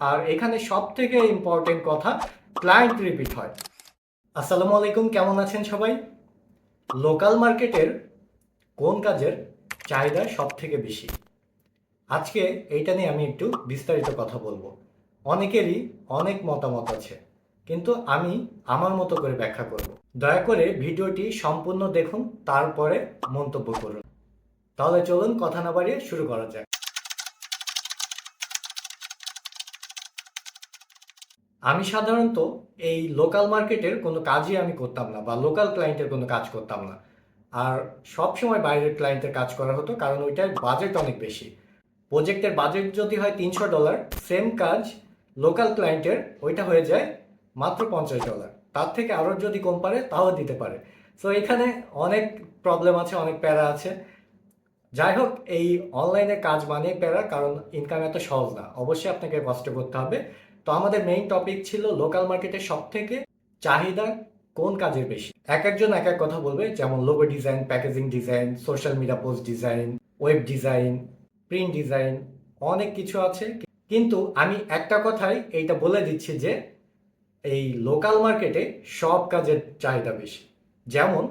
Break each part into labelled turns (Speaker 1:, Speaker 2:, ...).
Speaker 1: আর এখানে সব থেকে ইম্পর্টেন্ট কথা ক্লায়েন্ট রিপিট হয়। আসসালামু আলাইকুম, কেমন আছেন সবাই? লোকাল মার্কেটের কোন কাজের চাহিদা সব থেকে বেশি? আজকে এইটা নিয়ে আমি একটু বিস্তারিত কথা বলব। অনেকেরই অনেক মতামত আছে, কিন্তু আমি আমার মতো করে ব্যাখ্যা করব। দয়া করে ভিডিওটি সম্পূর্ণ দেখুন, তারপরে মন্তব্য করুন। তাহলে চলুন, কথা না বাড়িয়ে শুরু করা যাক। আমি সাধারণত এই লোকাল মার্কেটের কোনো কাজই আমি করতাম না বা লোকাল ক্লায়েন্টের কোনো কাজ করতাম না। আর সব সময় বাইরের ক্লায়েন্টের কাজ করা হতো কারণ ওইটার বাজেট অনেক বেশি। প্রজেক্টের বাজেট যদি হয় তিনশো ডলার সেম কাজ লোকাল ক্লায়েন্টের ওইটা হয়ে যায় মাত্র পঞ্চাশ ডলার তার থেকে আরও যদি কম পারে, তাও দিতে পারে। সো এখানে অনেক প্রবলেম আছে, অনেক প্যারা আছে। যাই হোক, এই অনলাইনে কাজ মানে প্যারা, কারণ ইনকাম এত সহজ না। অবশ্যই আপনাকে কষ্ট করতে হবে। তো আমাদের মেইন টপিক ছিল লোকাল মার্কেটে সব থেকে চাহিদা কোন কাজের বেশি? এক একজন এক এক কথা বলবে, যেমন logo design packaging design social media post design web design print design অনেক কিছু আছে। কিন্তু আমি একটা কথাই এইটা বলে দিচ্ছি যে, এই লোকাল মার্কেটে সব কাজের চাহিদা বেশি। যেমন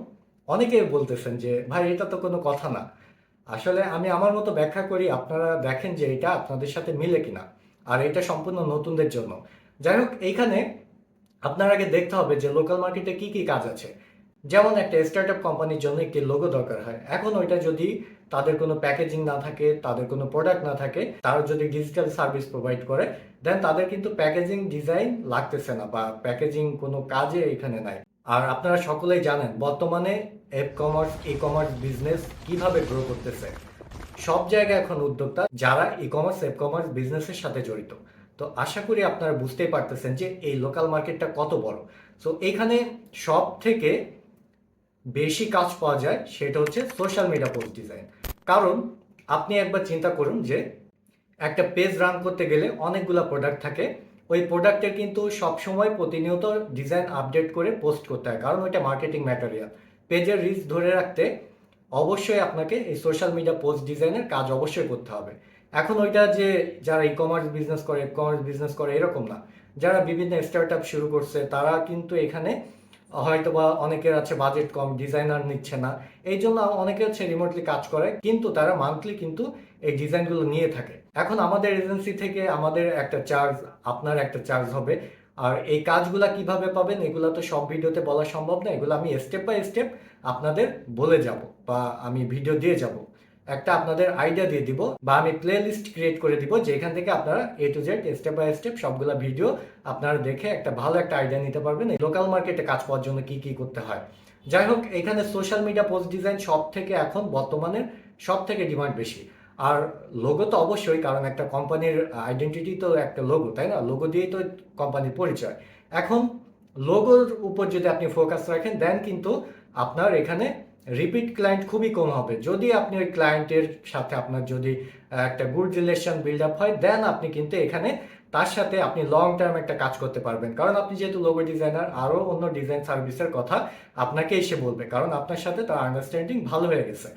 Speaker 1: অনেকে বলতেছেন যে, ভাই, এটা তো কোনো কথা না। আসলে আমি আমার মতো ব্যাখ্যা করি, আপনারা দেখেন যে এটা আপনাদের সাথে মিলে কিনা। আর এটা সম্পূর্ণ নতুনদের জন্য। যাই হোক, এইখানে আপনার আগে দেখতে হবে যে লোকাল মার্কেটে কি কি কাজ আছে। যেমন একটা স্টার্ট আপ কোম্পানির জন্য একটি লোগো দরকার হয়। এখন ওইটা যদি তাদের কোনো প্যাকেজিং না থাকে, তাদের কোনো প্রোডাক্ট না থাকে, তারা যদি ডিজিটাল সার্ভিস প্রোভাইড করে দেন তাদের কিন্তু প্যাকেজিং ডিজাইন লাগতেছে না বা প্যাকেজিং কোনো কাজে এখানে নাই। আর আপনারা সকলেই জানেন, বর্তমানে এপ কমার্স ই কমার্স বিজনেস কীভাবে গ্রো করতেছে। সব জায়গায় এখন উদ্যোক্তা যারা ই কমার্স এপ কমার্স বিজনেসের সাথে জড়িত। তো আশা করি আপনারা বুঝতেই পারতেছেন যে এই লোকাল মার্কেটটা কত বড়। সো এখানে সব থেকে বেশি কাজ পাওয়া যায় সেটা হচ্ছে সোশ্যাল মিডিয়া পোস্ট ডিজাইন কারণ আপনি একবার চিন্তা করুন যে একটা পেজ রান করতে গেলে অনেকগুলো প্রোডাক্ট থাকে। ওই প্রোডাক্টের কিন্তু সবসময় প্রতিনিয়ত ডিজাইন আপডেট করে পোস্ট করতে হয়। কারণ ওইটা মার্কেটিং ম্যাটেরিয়াল পেজের রিচ ধরে রাখতে অবশ্যই আপনাকে এই সোশ্যাল মিডিয়া পোস্ট ডিজাইনের কাজ অবশ্যই করতে হবে। এখন ওইটা যে যারা ই কমার্স বিজনেস করে কমার্স বিজনেস করে, এরকম না। যারা বিভিন্ন স্টার্ট আপ শুরু করছে, তারা কিন্তু এখানে হয়তো বা অনেকের আছে বাজেট কম ডিজাইনার নিচ্ছে না। এই জন্য অনেকে হচ্ছে রিমোটলি কাজ করে, কিন্তু তারা মান্থলি কিন্তু এই ডিজাইনগুলো নিয়ে থাকে। এখন আমাদের এজেন্সি থেকে আমাদের একটা চার্জ আপনার একটা চার্জ হবে। আর এই কাজগুলা কীভাবে পাবেন, এগুলো তো সব ভিডিওতে বলা সম্ভব না, এগুলো আমি স্টেপ বাই স্টেপ আপনাদের বলে যাব বা আমি ভিডিও দিয়ে যাব। একটা আপনাদের আইডিয়া দিয়ে দিব বা আমি প্লে লিস্ট ক্রিয়েট করে দিব যেখান থেকে আপনারা A to Z step by step সবগুলা ভিডিও আপনারা দেখে একটা ভালো একটা আইডিয়া নিতে পারবেন, এই লোকাল মার্কেটে কাজ পাওয়ার জন্য কি কি করতে হয়। যাই হোক, এখানে সোশ্যাল মিডিয়া পোস্ট ডিজাইন সব থেকে এখন বর্তমানে সব থেকে ডিমান্ড বেশি। আর লোগো তো অবশ্যই, কারণ একটা কোম্পানির আইডেন্টিটি তো একটা লোগো তাই না? লোগো দিয়েই তো কোম্পানির পরিচয়। এখন লোগোর উপর যদি আপনি ফোকাস রাখেন দেন কিন্তু আপনার এখানে রিপিট ক্লায়েন্ট খুবই কম হবে। যদি আপনি ওই ক্লায়েন্টের সাথে আপনার যদি একটা গুড রিলেশন বিল্ড আপ হয় দেন আপনি কিন্তু এখানে তার সাথে আপনি লং টার্ম একটা কাজ করতে পারবেন। কারণ আপনি যেহেতু লোগো ডিজাইনার আরও অন্য ডিজাইন সার্ভিসের কথা আপনাকে এসে বলবে, কারণ আপনার সাথে তার আন্ডারস্ট্যান্ডিং ভালো হয়ে গেছে।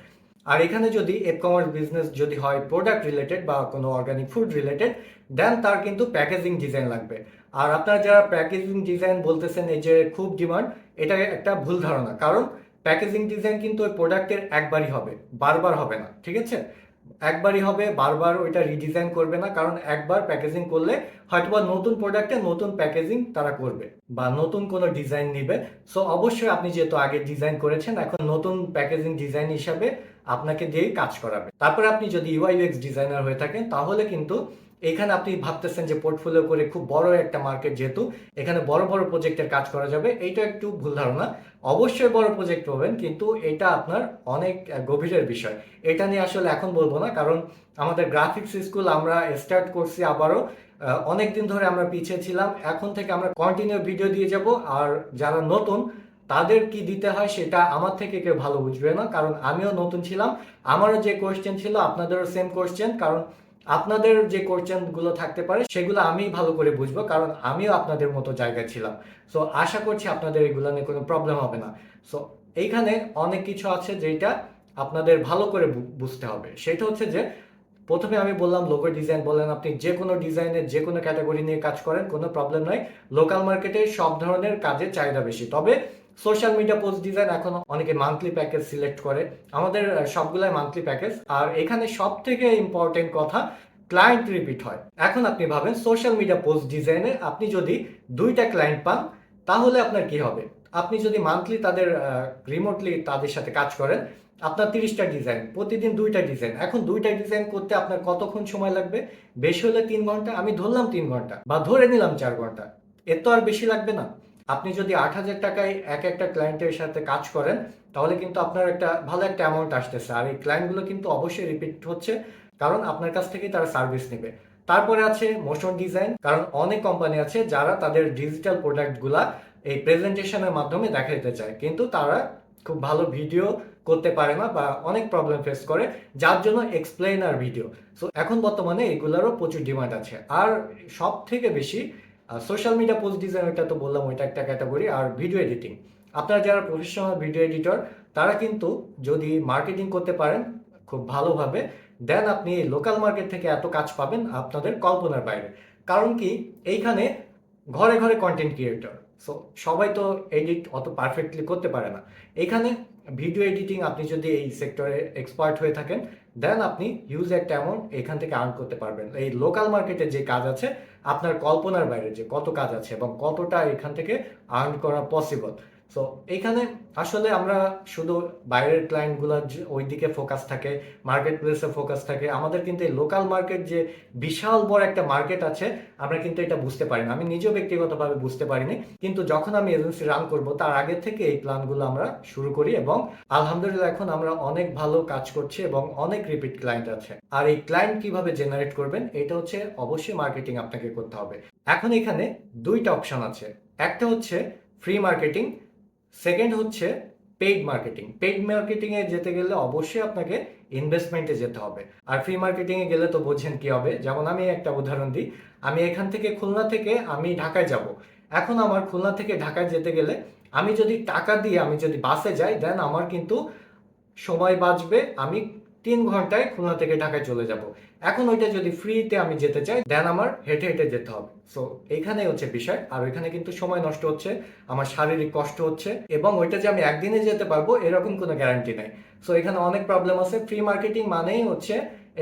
Speaker 1: আর এখানে যদি ই কমার্স বিজনেস যদি হয় প্রোডাক্ট রিলেটেড বা কোনো অর্গানিক ফুড রিলেটেড দেন তার কিন্তু প্যাকেজিং ডিজাইন লাগবে। আর আপনারা যারা প্যাকেজিং ডিজাইন বলতেছেন, এই যে খুব ডিমান্ড এটা একটা ভুল ধারণা। কারণ প্যাকেজিং ডিজাইন কিন্তু ওই প্রোডাক্টের একবারই হবে, বারবার হবে না, ঠিক আছে? একবারই হবে, বারবার ওইটা রিডিজাইন করবে না, কারণ একবার প্যাকেজিং করলে হয়তোবা নতুন প্রোডাক্টে নতুন প্যাকেজিং তারা করবে বা নতুন কোনো ডিজাইন নিবে। সো অবশ্যই আপনি যেহেতু আগে ডিজাইন করেছেন, এখন নতুন প্যাকেজিং ডিজাইন হিসাবে আপনাকে দিয়েই কাজ করাবে। তারপরে আপনি যদি ইউআইএক্স ডিজাইনার হয়ে থাকেন, তাহলে কিন্তু এখানে আপনি ভাবতেছেন যে পোর্টফোলিও করে খুব বড় একটা মার্কেট যেহেতু, এখানে বড় বড় প্রজেক্টের কাজ করা যাবে, এইটা একটু ভুল ধারণা। অবশ্যই বড় প্রজেক্ট পাবেন, কিন্তু এটা আপনার অনেক গভীরের বিষয়। এটা নিয়ে আসলে এখন বলব না, কারণ আমাদের গ্রাফিক্স স্কুল আমরা স্টার্ট করছি আবারও অনেক দিন ধরে আমরা পিছিয়ে ছিলাম। এখন থেকে আমরা কন্টিনিউ ভিডিও দিয়ে যাব, আর যারা নতুন তাদের কি দিতে হয় সেটা আমার থেকে কেউ ভালো বুঝবে না, কারণ আমিও নতুন ছিলাম, আমারও যে কোয়েশ্চেন ছিল আপনাদেরও সেম কোয়েশ্চেন কারণ আপনাদের যে কোয়েশ্চেনগুলো থাকতে পারে সেগুলো আমি ভালো করে বুঝব, কারণ আমিও আপনাদের মতো জায়গায় ছিলাম। সো আশা করছি আপনাদের এগুলো নিয়ে কোনো প্রবলেম হবে না। সো এইখানে অনেক কিছু আছে যেটা আপনাদের ভালো করে বুঝতে হবে। সেটা হচ্ছে যে, প্রথমে আমি বললাম লোগো ডিজাইন বলেন আপনি, যে কোনো ডিজাইনের যে কোনো ক্যাটাগরি নিয়ে কাজ করেন, কোনো প্রবলেম নাই। লোকাল মার্কেটে সব ধরনের কাজের চাহিদা বেশি। তবে সোশ্যাল মিডিয়া পোস্ট ডিজাইন এখন অনেকে মান্থলি প্যাকেজ সিলেক্ট করে। আমাদের সবগুলাই মান্থলি প্যাকেজ আর এখানে সব থেকে ইম্পর্টেন্ট কথা ক্লায়েন্ট রিপিট হয়। এখন আপনি ভাবেন সোশ্যাল মিডিয়া পোস্ট ডিজাইনে আপনি যদি দুইটা ক্লায়েন্ট পান, তাহলে আপনার কি হবে? আপনি যদি মান্থলি তাদের রিমোটলি তাদের সাথে কাজ করেন, আপনার তিরিশটা ডিজাইন প্রতিদিন দুইটা ডিজাইন এখন দুইটা ডিজাইন করতে আপনার কতক্ষণ সময় লাগবে? বেশি হলে তিন ঘণ্টা, আমি ধরলাম তিন ঘণ্টা, বা ধরে নিলাম চার ঘণ্টা। এর তো আর বেশি লাগবে না। আপনি যদি আট হাজার টাকায় এক একটা ক্লায়েন্টের সাথে কাজ করেন, তাহলে কিন্তু আপনার একটা ভালো একটা অ্যামাউন্ট আসতেছে। আর এই ক্লায়েন্টগুলো কিন্তু অবশ্যই রিপিট হচ্ছে, কারণ আপনার কাছ থেকেই তারা সার্ভিস নেবে। তারপরে আছে মোশন ডিজাইন কারণ অনেক কোম্পানি আছে যারা তাদের ডিজিটাল প্রোডাক্টগুলা এই প্রেজেন্টেশনের মাধ্যমে দেখাতে চায়। কিন্তু তারা খুব ভালো ভিডিও করতে পারে না বা অনেক প্রবলেম ফেস করে, যার জন্য এক্সপ্লেনার ভিডিও সো এখন বর্তমানে এগুলারও প্রচুর ডিমান্ড আছে। আর সব থেকে বেশি সোশ্যাল মিডিয়া পোস্ট ডিজাইন ওইটা তো বললাম, ওইটা একটা ক্যাটাগরি আর ভিডিও এডিটিং আপনারা যারা প্রফেশনাল ভিডিও এডিটর তারা কিন্তু যদি মার্কেটিং করতে পারেন খুব ভালোভাবে দেন আপনি লোকাল মার্কেট থেকে এত কাজ পাবেন আপনাদের কল্পনার বাইরে। কারণ কি? এইখানে ঘরে ঘরে কন্টেন্ট ক্রিয়েটর সো সবাই তো এডিট অত পারফেক্টলি করতে পারে না। এখানে ভিডিও এডিটিং আপনি যদি এই সেক্টরে এক্সপার্ট হয়ে থাকেন দেন আপনি হিউজ একটা অ্যামাউন্ট এখান থেকে আর্ন করতে পারবেন। এই লোকাল মার্কেটে যে কাজ আছে, আপনার কল্পনার বাইরে যে কত কাজ আছে এবং কতটা এখান থেকে আর্ন করা পসিবল সো এইখানে আসলে আমরা শুধু বাইরের ক্লায়েন্টগুলোর ওই দিকে ফোকাস থাকে মার্কেট প্লেসে ফোকাস থাকে, আমাদের কিন্তু এই লোকাল মার্কেট যে বিশাল বড় একটা মার্কেট আছে, আমরা কিন্তু এটা বুঝতে পারি না। আমি নিজেও ব্যক্তিগতভাবে বুঝতে পারিনি, কিন্তু যখন আমি এজেন্সি রান করব, তার আগে থেকে এই প্ল্যানগুলো আমরা শুরু করি এবং আলহামদুলিল্লাহ এখন আমরা অনেক ভালো কাজ করছি এবং অনেক রিপিট ক্লায়েন্ট আছে। আর এই ক্লায়েন্ট কীভাবে জেনারেট করবেন, এটা হচ্ছে অবশ্যই মার্কেটিং আপনাকে করতে হবে। এখন এখানে দুইটা অপশন আছে। একটা হচ্ছে ফ্রি মার্কেটিং সেকেন্ড হচ্ছে পেইড মার্কেটিং পেইড মার্কেটিংয়ে যেতে গেলে অবশ্যই আপনাকে ইনভেস্টমেন্টে যেতে হবে। আর ফ্রি মার্কেটিংয়ে গেলে তো বোঝেন কি হবে। যেমন আমি একটা উদাহরণ দিই। আমি এখান থেকে খুলনা থেকে আমি ঢাকায় যাব। এখন আমার খুলনা থেকে ঢাকায় যেতে গেলে আমি যদি টাকা দিয়ে আমি যদি বাসে যাই দেন আমার কিন্তু সময় বাঁচবে। আমি তিন ঘন্টায় খুলনা থেকে ঢাকায় চলে যাব। এখন ওইটা যদি ফ্রিতে আমি যেতে চাই দেন আমার হেঁটে হেঁটে যেতে হবে। সো এইখানেই হচ্ছে বিষয়। আর ওইখানে কিন্তু সময় নষ্ট হচ্ছে, আমার শারীরিক কষ্ট হচ্ছে, এবং ওইটা যে আমি একদিনে যেতে পারব, এরকম কোনো গ্যারান্টি নাই। সো এখানে অনেক প্রবলেম আছে। ফ্রি মার্কেটিং মানেই হচ্ছে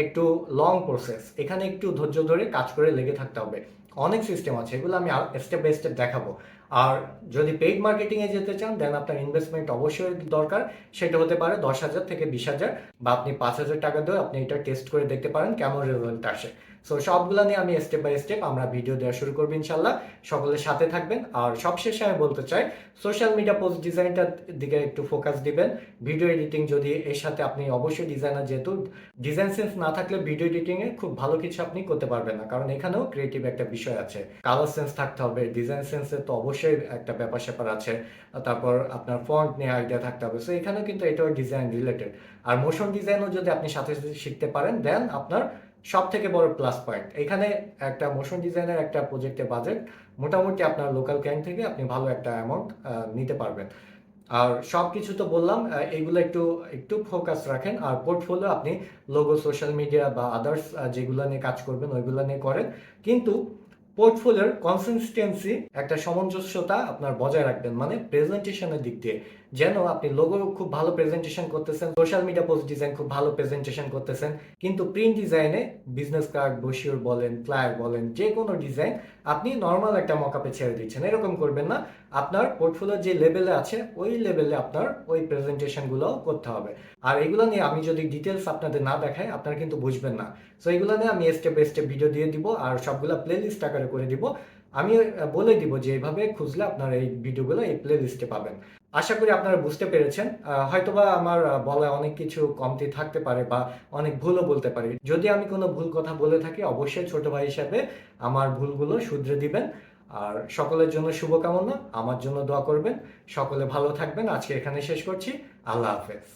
Speaker 1: একটু লং প্রসেস এখানে একটু ধৈর্য ধরে কাজ করে লেগে থাকতে হবে। অনেক সিস্টেম আছে, এগুলো আমি স্টেপ বাই স্টেপ দেখাবো। আর যদি পেইড মার্কেটিংয়ে যেতে চান দেন আপনার ইনভেস্টমেন্ট অবশ্যই দরকার। সেটা হতে পারে দশ হাজার থেকে বিশ হাজার বা আপনি পাঁচ হাজার টাকা দিয়ে আপনি এটা টেস্ট করে দেখতে পারেন কেমন রেজাল্ট আসে। সো সবগুলো নিয়ে আমি স্টেপ বাই স্টেপ আমরা ভিডিও দেওয়া শুরু করব ইনশাল্লাহ। সকলের সাথে থাকবেন। আর সবশেষে আমি বলতে চাই সোশ্যাল মিডিয়া পোস্ট ডিজাইনটার দিকে একটু ফোকাস দিবেন। ভিডিও এডিটিং যদি এর সাথে আপনি অবশ্যই ডিজাইনার যেহেতু ডিজাইন সেন্স না থাকলে ভিডিও এডিটিং এ খুব ভালো কিছু আপনি করতে পারবেন না। কারণ এখানেও ক্রিয়েটিভ একটা বিষয় আছে। কালার সেন্স থাকতে হবে ডিজাইন সেন্সের তো অবশ্যই একটা ব্যাপার স্যাপার আছে। তারপর আপনার ফন্ট নিয়ে আইডিয়া থাকতে হবে। সো এখানেও কিন্তু এটাও ডিজাইন রিলেটেড আর মোশন ডিজাইনও যদি আপনি সাথে সাথে শিখতে পারেন দেন আপনার সব থেকে বড় প্লাস পয়েন্ট এখানে একটা মোশন ডিজাইনের একটা প্রজেক্টের বাজেট মোটামুটি আপনার লোকাল ক্যান থেকে আপনি ভালো একটা অ্যামাউন্ট নিতে পারবেন। আর সব কিছু তো বললাম এগুলো একটু একটু ফোকাস রাখেন। আর পোর্টফোলিও আপনি লোগো সোশ্যাল মিডিয়া বা আদার্স যেগুলো নিয়ে কাজ করবেন, ওইগুলো নিয়ে করেন। কিন্তু পোর্টফোলিওর কনসিস্টেন্সি একটা সামঞ্জস্যতা আপনার বজায় রাখবেন মানে প্রেজেন্টেশনের দিক দিয়ে। যেন আপনি লোগো খুব ভালো প্রেজেন্টেশন করতেছেন সোশ্যাল মিডিয়া পোস্ট ডিজাইন খুব ভালো প্রেজেন্টেশন করতেছেন, কিন্তু প্রিন্ট ডিজাইনে বিজনেস কার্ড বসিওর বলেন ফ্লায়ার বলেন যে কোনো ডিজাইন আপনি নর্মাল একটা মকাপে ছেড়ে দিচ্ছেন। এরকম করবেন না, আপনার পোর্টফোলিও যে লেভেলে আছে, ওই লেভেলে আপনার ওই প্রেজেন্টেশনগুলো করতে হবে। আর এগুলো নিয়ে আমি যদি ডিটেলস আপনাদের না দেখাই, আপনারা কিন্তু বুঝবেন না। সো এগুলো নিয়ে আমি স্টেপ বাই স্টেপ ভিডিও দিয়ে দিব, আর সবগুলো প্লে লিস্ট আকারে করে দিব। আমি বলে দিব যে এইভাবে খুঁজলে আপনারা এই ভিডিওগুলো এই প্লে লিস্টে পাবেন। আশা করি আপনারা বুঝতে পেরেছেন। হয়তোবা আমার বলায় অনেক কিছু কমতি থাকতে পারে বা অনেক ভুলও বলতে পারি। যদি আমি কোনো ভুল কথা বলে থাকি, অবশ্যই ছোট ভাই হিসাবে আমার ভুলগুলো শুধরে দিবেন। আর সকলের জন্য শুভকামনা। আমার জন্য দোয়া করবেন। সকলে ভালো থাকবেন। আজকে এখানে শেষ করছি। আল্লাহ হাফেজ।